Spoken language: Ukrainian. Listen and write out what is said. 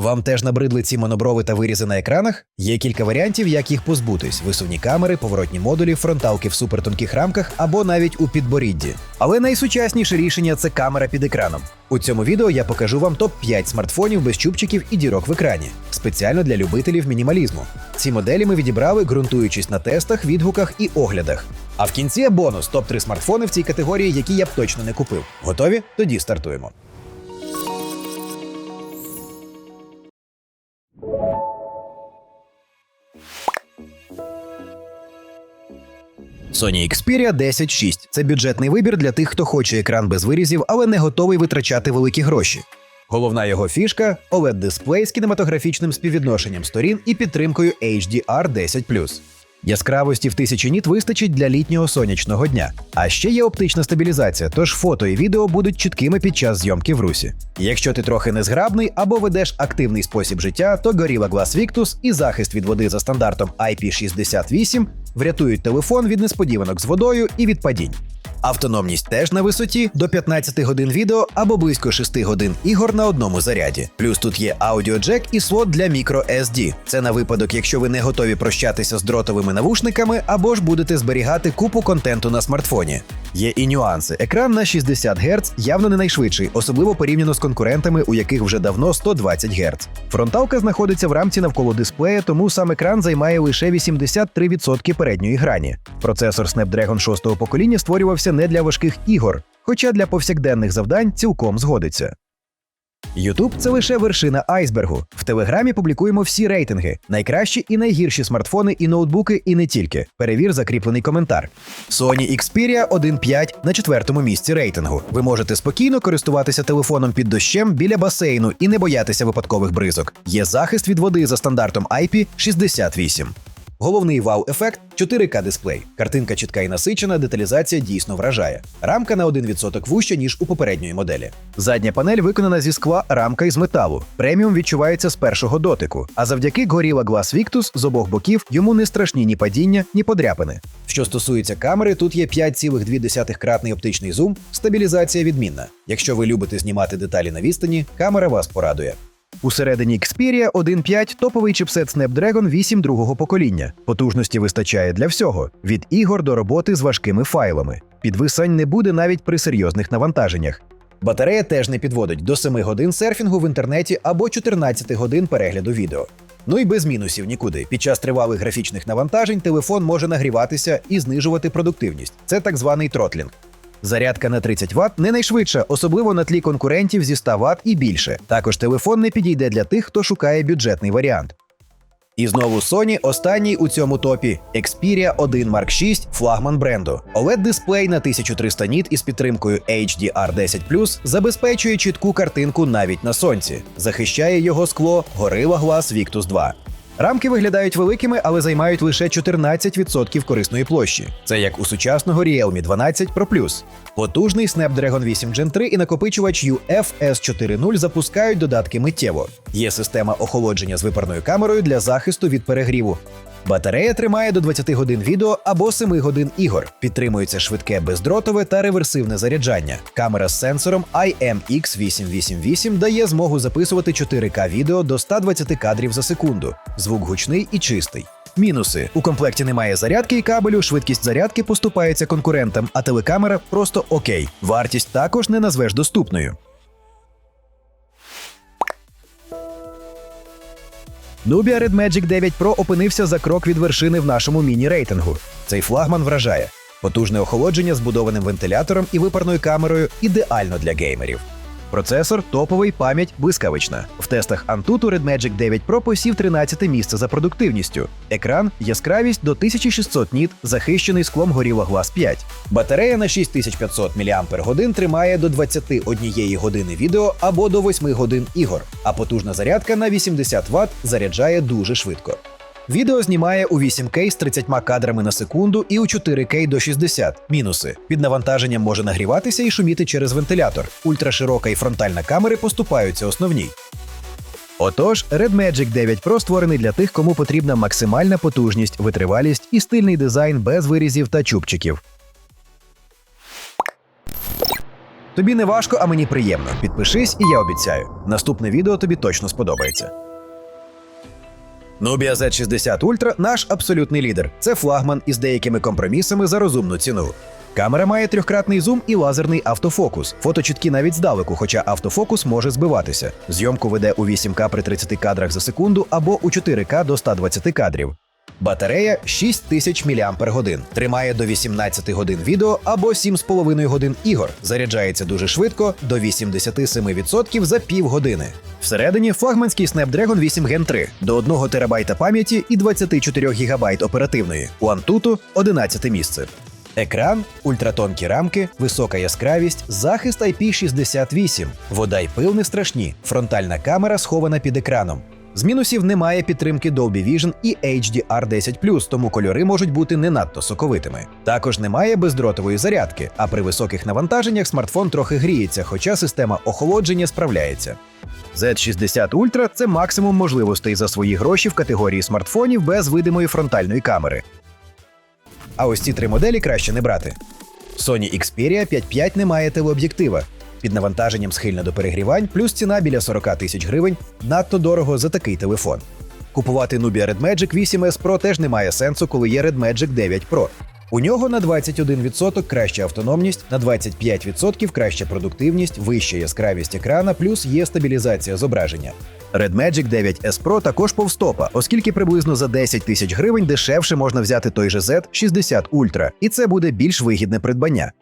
Вам теж набридли ці моноброви та вирізи на екранах? Є кілька варіантів, як їх позбутись: висувні камери, поворотні модулі, фронталки в супертонких рамках або навіть у підборідді. Але найсучасніше рішення це камера під екраном. У цьому відео я покажу вам топ-5 смартфонів без чубчиків і дірок в екрані, спеціально для любителів мінімалізму. Ці моделі ми відібрали, ґрунтуючись на тестах, відгуках і оглядах. А в кінці є бонус топ-3 смартфони в цій категорії, які я б точно не купив. Готові? Тоді стартуємо. Sony Xperia 10.6 – це бюджетний вибір для тих, хто хоче екран без вирізів, але не готовий витрачати великі гроші. Головна його фішка oled дисплей з кінематографічним співвідношенням сторін і підтримкою HDR 10 Яскравості в тисячі ніт вистачить для літнього сонячного дня. А ще є оптична стабілізація, тож фото і відео будуть чіткими під час зйомки в русі. Якщо ти трохи незграбний або ведеш активний спосіб життя, то Gorilla Glass Victus і захист від води за стандартом IP68 врятують телефон від несподіванок з водою і від падінь. Автономність теж на висоті до 15 годин відео або близько 6 годин ігор на одному заряді. Плюс тут є аудіоджек і слот для microSD. Це на випадок, якщо ви не готові прощатися з дротовими навушниками або ж будете зберігати купу контенту на смартфоні. Є і нюанси. Екран на 60 Гц явно не найшвидший, особливо порівняно з конкурентами, у яких вже давно 120 Гц. Фронталка знаходиться в рамці навколо дисплея, тому сам екран займає лише 83% передньої грані. Процесор Snapdragon 6 покоління створювався не для важких ігор, хоча для повсякденних завдань цілком згодиться. YouTube – це лише вершина айсбергу. В Телеграмі публікуємо всі рейтинги, найкращі і найгірші смартфони і ноутбуки, і не тільки. Перевір закріплений коментар. Sony Xperia 1.5 на четвертому місці рейтингу. Ви можете спокійно користуватися телефоном під дощем біля басейну і не боятися випадкових бризок. Є захист від води за стандартом IP68. Головний вау-ефект 4К дисплей. Картинка чітка і насичена, деталізація дійсно вражає. Рамка на 1% вужча, ніж у попередньої моделі. Задня панель виконана зі скла, рамка із металу. Преміум відчувається з першого дотику. А завдяки Gorilla Glass Victus з обох боків йому не страшні ні падіння, ні подряпини. Що стосується камери, тут є 5,2-кратний оптичний зум, стабілізація відмінна. Якщо ви любите знімати деталі на відстані, камера вас порадує. Усередині Xperia 1.5 топовий чипсет Snapdragon 8 другого покоління. Потужності вистачає для всього: від ігор до роботи з важкими файлами. Підвисань не буде навіть при серйозних навантаженнях. Батарея теж не підводить до 7 годин серфінгу в інтернеті або 14 годин перегляду відео. Ну і без мінусів нікуди. Під час тривалих графічних навантажень телефон може нагріватися і знижувати продуктивність. Це так званий тротлінг. Зарядка на 30 Вт не найшвидша, особливо на тлі конкурентів зі 100 Вт і більше. Також телефон не підійде для тих, хто шукає бюджетний варіант. І знову Sony останній у цьому топі Xperia 1 Mark 6 флагман бренду. oled дисплей на 1300 ніт із підтримкою HDR 10 забезпечує чітку картинку навіть на сонці. Захищає його скло Gorilla Glass Victus 2. Рамки виглядають великими, але займають лише 14% корисної площі. Це як у сучасного Realme 12 Pro Plus. Потужний Snapdragon 8 Gen 3 і накопичувач UFS 4.0 запускають додатки миттєво. Є система охолодження з випарною камерою для захисту від перегріву. Батарея тримає до 20 годин відео або 7 годин ігор. Підтримується швидке бездротове та реверсивне заряджання. Камера з сенсором IMX888 дає змогу записувати 4К відео до 120 кадрів за секунду. Звук гучний і чистий. Мінуси у комплекті немає зарядки і кабелю, швидкість зарядки поступається конкурентам, а телекамера просто окей. Вартість також не назвеш доступною. Nubia Red Magic 9 Pro опинився за крок від вершини в нашому міні-рейтингу. Цей флагман вражає. Потужне охолодження з будованим вентилятором і випарною камерою ідеально для геймерів. Процесор топовий, пам'ять блискавична. В тестах Antutu Magic 9 Pro посів 13 місце за продуктивністю. Екран яскравість до 1600 ніт, захищений склом Gorilla Glass 5. Батарея на 6500 мАч тримає до 21 години відео або до 8 годин ігор, а потужна зарядка на 80 Вт заряджає дуже швидко. Відео знімає у 8К з 30 кадрами на секунду і у 4К до 60. Мінуси. Під навантаженням може нагріватися і шуміти через вентилятор. Ультраширока і фронтальна камери поступаються основній. Отож, Red Magic 9 Pro створений для тих, кому потрібна максимальна потужність, витривалість і стильний дизайн без вирізів та чубчиків. Тобі не важко, а мені приємно. Підпишись, і я обіцяю. Наступне відео тобі точно сподобається. Nubia Z60 Ultra – наш абсолютний лідер. Це флагман із деякими компромісами за розумну ціну. Камера має трьохкратний зум і лазерний автофокус. Фото чіткі навіть здалеку, хоча автофокус може збиватися. Зйомку веде у 8К при 30 кадрах за секунду або у 4К до 120 кадрів. Батарея 6000 мАч. Тримає до 18 годин відео або 7,5 годин ігор. Заряджається дуже швидко до 87% за півгодини. Всередині флагманський Snapdragon 8 Gen 3 до 1 ТБ пам'яті і 24 ГБ оперативної. У Antutu 11 місце. Екран, ультратонкі рамки, висока яскравість, захист IP68, вода й пил не страшні, фронтальна камера схована під екраном. З мінусів немає підтримки Dolby Vision і HDR10+, тому кольори можуть бути не надто соковитими. Також немає бездротової зарядки, а при високих навантаженнях смартфон трохи гріється, хоча система охолодження справляється. Z60 Ultra – це максимум можливостей за свої гроші в категорії смартфонів без видимої фронтальної камери. А ось ці три моделі краще не брати. Sony Xperia 5.5 не має телеоб'єктива. Під навантаженням схильна до перегрівань, плюс ціна біля 40 тисяч гривень надто дорого за такий телефон. Купувати Nubia Red Magic 8S Pro теж немає сенсу, коли є Red Magic 9 Pro. У нього на 21% краща автономність, на 25% краща продуктивність, вища яскравість екрана, плюс є стабілізація зображення. Red Magic 9S Pro також повстопа, оскільки приблизно за 10 тисяч гривень дешевше можна взяти той же Z60 Ultra, і це буде більш вигідне придбання.